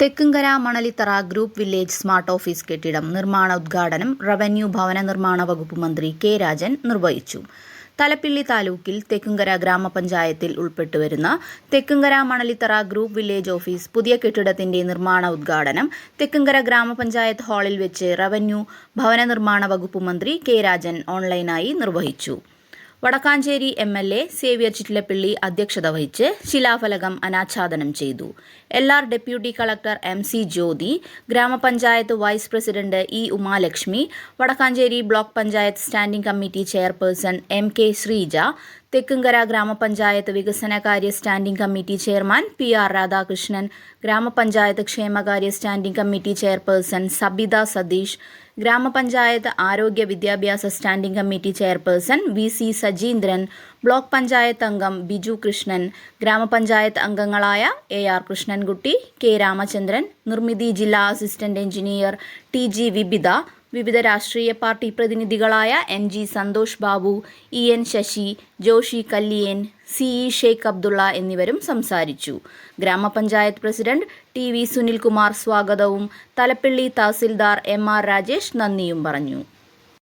Thekkumkara Manalithara group village smart office കെട്ടിടം നിർമ്മാണ ഉദ്ഘാടനം റവന്യൂ ഭവന നിർമ്മാണ വകുപ്പ് മന്ത്രി കെ രാജൻ നിർവഹിച്ചു. തലപ്പിള്ളി താലൂക്കിൽ തെക്കുംകര ഗ്രാമപഞ്ചായത്തിൽ ഉൾപ്പെട്ടുവരുന്ന Thekkumkara Manalithara group village office പുതിയ കെട്ടിടത്തിന്റെ നിർമ്മാണ ഉദ്ഘാടനം തെക്കുംകര ഗ്രാമപഞ്ചായത്ത് ഹാളിൽ വെച്ച് റവന്യൂ ഭവന നിർമ്മാണ വകുപ്പ് മന്ത്രി കെ രാജൻ ഓൺലൈനായി നിർവഹിച്ചു. Wadakkanchery M L A Xavier Chittilappilly അധ്യക്ഷത വഹിച്ച് ശിലാഫലകം അനാച്ഛാദനം ചെയ്തു. L R deputy collector M C Jyothi ഗ്രാമപഞ്ചായത്ത് vice president E Umalakshmi Wadakkanchery block panchayat standing committee chairperson M K Sreeja Thekkumkara ഗ്രാമപഞ്ചായത്ത് വികസനകാര്യ standing committee chairman P R Radhakrishnan ഗ്രാമപഞ്ചായത്ത് ക്ഷേമകാര്യ standing committee chairperson Sabitha Satheesh ഗ്രാമപഞ്ചായത്ത് ആരോഗ്യ വിദ്യാഭ്യാസ standing committee chairperson V C Sajeendran block panchayat അംഗം ബിജു കൃഷ്ണൻ ഗ്രാമപഞ്ചായത്ത് അംഗങ്ങളായ A R Krishnankutty K Ramachandran Nirmithi ജില്ലാ assistant engineer T G Vibitha വിവിധ രാഷ്ട്രീയ party പ്രതിനിധികളായ N G Santhosh Babu E N Sasi Joshy Kalliyan C E Sheikh Abdulla എന്നിവരും സംസാരിച്ചു. ഗ്രാമപഞ്ചായത്ത് president T V Sunilkumar സ്വാഗതവും തലപ്പിള്ളി തഹസിൽദാർ എം ആർ രാജേഷ് നന്ദിയും പറഞ്ഞു.